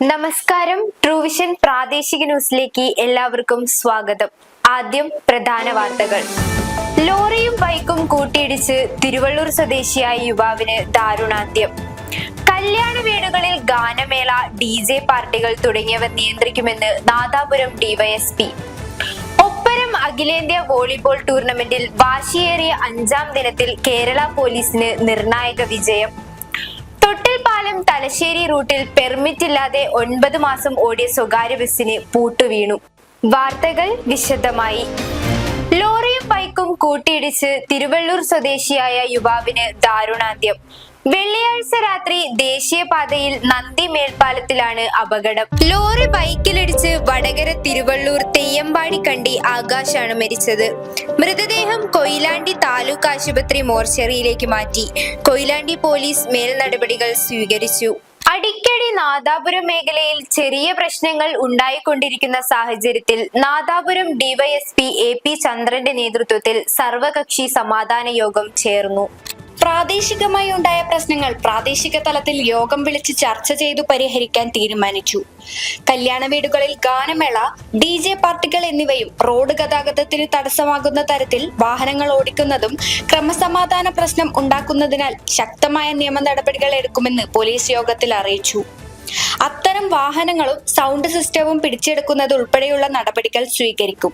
നമസ്കാരം. ട്രൂവിഷൻ പ്രാദേശിക ന്യൂസിലേക്ക് എല്ലാവർക്കും സ്വാഗതം. ആദ്യം പ്രധാന വാർത്തകൾ. ലോറിയും ബൈക്കും കൂട്ടിയിടിച്ച് തിരുവള്ളൂർ സ്വദേശിയായ യുവാവിന് ദാരുണാന്ത്യം. കല്യാണ വീടുകളിൽ ഗാനമേള ഡി ജെ പാർട്ടികൾ തുടങ്ങിയവ നിയന്ത്രിക്കുമെന്ന് നാദാപുരം ഡിവൈഎസ്പി ഒപ്പരം അഖിലേന്ത്യാ വോളിബോൾ ടൂർണമെന്റിൽ വാശിയേറിയ അഞ്ചാം ദിനത്തിൽ കേരള പോലീസിന് നിർണായക വിജയം. തൊട്ടിൽപാലം തലശ്ശേരി റൂട്ടിൽ പെർമിറ്റ് ഇല്ലാതെ ഒൻപത് മാസം ഓടിയ സ്വകാര്യ ബസ്സിന് പൂട്ടുവീണു വാർത്തകൾ വിശദമായി. ലോറിയും ബൈക്കും കൂട്ടിയിടിച്ച് തിരുവള്ളൂർ സ്വദേശിയായ യുവാവിന് ദാരുണാന്ത്യം. വെള്ളിയാഴ്ച രാത്രി ദേശീയപാതയിൽ നന്ദി മേൽപ്പാലത്തിലാണ് അപകടം. ലോറി ബൈക്കിലിടിച്ച് വടകര തിരുവള്ളൂർ തെയ്യമ്പാടി കണ്ടി ആകാശാണ് മരിച്ചത്. മൃതദേഹം കൊയിലാണ്ടി താലൂക്ക് ആശുപത്രി മോർച്ചറിയിലേക്ക് മാറ്റി. കൊയിലാണ്ടി പോലീസ് മേൽ നടപടികൾ സ്വീകരിച്ചു. അടിക്കടി നാദാപുരം മേഖലയിൽ ചെറിയ പ്രശ്നങ്ങൾ ഉണ്ടായിക്കൊണ്ടിരിക്കുന്ന സാഹചര്യത്തിൽ നാദാപുരം ഡിവൈഎസ്പി എ പി ചന്ദ്രന്റെ നേതൃത്വത്തിൽ സർവകക്ഷി സമാധാന യോഗം ചേർന്നു. പ്രാദേശികമായി ഉണ്ടായ പ്രശ്നങ്ങൾ പ്രാദേശിക തലത്തിൽ യോഗം വിളിച്ച് ചർച്ച ചെയ്തു പരിഹരിക്കാൻ തീരുമാനിച്ചു. കല്യാണ വീടുകളിൽ ഗാനമേള ഡി ജെ പാർട്ടികൾ എന്നിവയും റോഡ് ഗതാഗതത്തിന് തടസ്സമാകുന്ന തരത്തിൽ വാഹനങ്ങൾ ഓടിക്കുന്നതും ക്രമസമാധാന പ്രശ്നം ഉണ്ടാക്കുന്നതിനാൽ ശക്തമായ നിയമ നടപടികൾ എടുക്കുമെന്ന് പോലീസ് യോഗത്തിൽ അറിയിച്ചു. അത്തരം വാഹനങ്ങളും സൗണ്ട് സിസ്റ്റവും പിടിച്ചെടുക്കുന്നത് ഉൾപ്പെടെയുള്ള നടപടികൾ സ്വീകരിക്കും.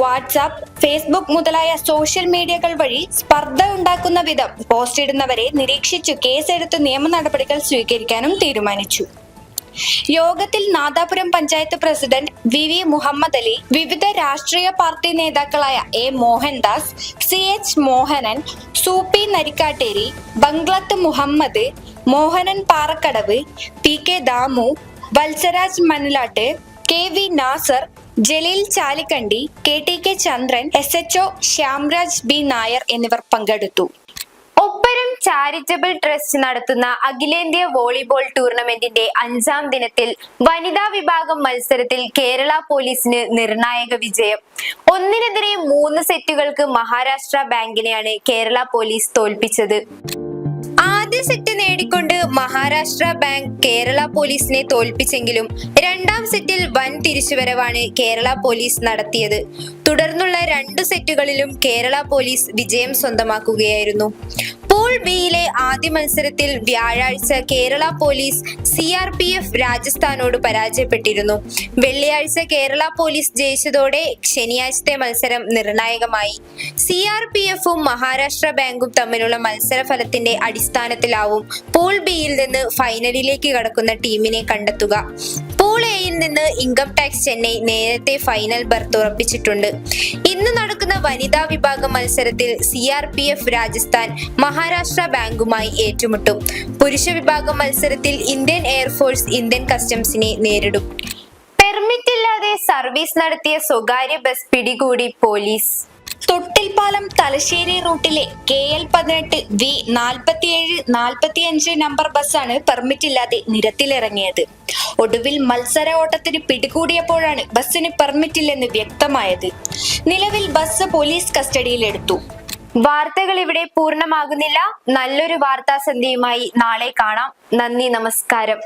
വാട്സാപ്പ് ഫേസ്ബുക്ക് മുതലായ സോഷ്യൽ മീഡിയകൾ വഴി സ്പർദ്ധ ഉണ്ടാക്കുന്ന വിധം പോസ്റ്റ് ഇടുന്നവരെ നിരീക്ഷിച്ചു കേസെടുത്ത് നിയമ നടപടികൾ സ്വീകരിക്കാനും തീരുമാനിച്ചു. യോഗത്തിൽ Nadapuram panchayat president V V Muhammad Ali വിവിധ രാഷ്ട്രീയ പാർട്ടി നേതാക്കളായ A Mohandas C H Mohanan Soopy Narikkatteri Banglath Muhammad Mohanan Parakkadavu P K Damu Valsaraj Manulatt K V Nasar Jaleel Chalikkandi K T K Chandran S H O Shyamraj B Nair എന്നിവർ പങ്കെടുത്തു. Charitable trust നടത്തുന്ന അഖിലേന്ത്യാ volleyball ടൂർണമെന്റിന്റെ അഞ്ചാം ദിനത്തിൽ വനിതാ വിഭാഗം മത്സരത്തിൽ കേരള പോലീസിന് നിർണായക വിജയം. ഒന്നിനെതിരെ മൂന്ന് സെറ്റുകൾക്ക് മഹാരാഷ്ട്ര ബാങ്കിനെയാണ് കേരള പോലീസ് തോൽപ്പിച്ചത്. ആദ്യ സെറ്റ് നേടിക്കൊണ്ട് മഹാരാഷ്ട്ര ബാങ്ക് കേരള പോലീസിനെ തോൽപ്പിച്ചെങ്കിലും രണ്ടാം സെറ്റിൽ വൻ തിരിച്ചുവരവാണ് കേരള പോലീസ് നടത്തിയത്. തുടർന്നുള്ള രണ്ട് സെറ്റുകളിലും കേരള പോലീസ് വിജയം സ്വന്തമാക്കുകയായിരുന്നു. ബിയിലെ ആദ്യ മത്സരത്തിൽ വ്യാഴാഴ്ച Kerala police C R P F രാജസ്ഥാനോട് പരാജയപ്പെട്ടിരുന്നു. വെള്ളിയാഴ്ച കേരള പോലീസ് ജയിച്ചതോടെ ശനിയാഴ്ചത്തെ മത്സരം നിർണായകമായി. സി ആർ പി എഫും മഹാരാഷ്ട്ര ബാങ്കും തമ്മിലുള്ള മത്സര ഫലത്തിന്റെ അടിസ്ഥാനത്തിലാവും പൂൾ ബിയിൽ നിന്ന് ഫൈനലിലേക്ക് കടക്കുന്ന ടീമിനെ കണ്ടെത്തുക. എയിൽ നിന്ന് ഇൻകം ടാക്സ് ചെന്നൈ നേരത്തെ ഫൈനൽ ബർത്ത് ഉറപ്പിച്ചിട്ടുണ്ട്. ഇന്ന് നടക്കുന്ന വനിതാ വിഭാഗം മത്സരത്തിൽ C R P F Rajasthan Maharashtra ബാങ്കുമായി ഏറ്റുമുട്ടും. പുരുഷ വിഭാഗം മത്സരത്തിൽ ഇന്ത്യൻ എയർഫോഴ്സ് ഇന്ത്യൻ കസ്റ്റംസിനെ നേരിടും. പെർമിറ്റ് ഇല്ലാതെ സർവീസ് നടത്തിയ സ്വകാര്യ ബസ് പിടികൂടി പോലീസ്. തൊട്ടിൽപ്പാലം തലശ്ശേരി റൂട്ടിലെ കെ എൽ പതിനെട്ട് വി നാൽപ്പത്തിയേഴ് നാൽപ്പത്തിയഞ്ച് നമ്പർ ബസ്സാണ് പെർമിറ്റ് ഇല്ലാതെ നിരത്തിലിറങ്ങിയത്. ഒടുവിൽ മത്സര ഓട്ടത്തിന് പിടികൂടിയപ്പോഴാണ് ബസ്സിന് പെർമിറ്റ് ഇല്ലെന്ന് വ്യക്തമായത്. നിലവിൽ ബസ് പോലീസ് കസ്റ്റഡിയിലെടുത്തു. വാർത്തകൾ ഇവിടെ പൂർണമാകുന്നില്ല. നല്ലൊരു വാർത്താ സന്ധ്യയുമായി നാളെ കാണാം. നന്ദി നമസ്കാരം.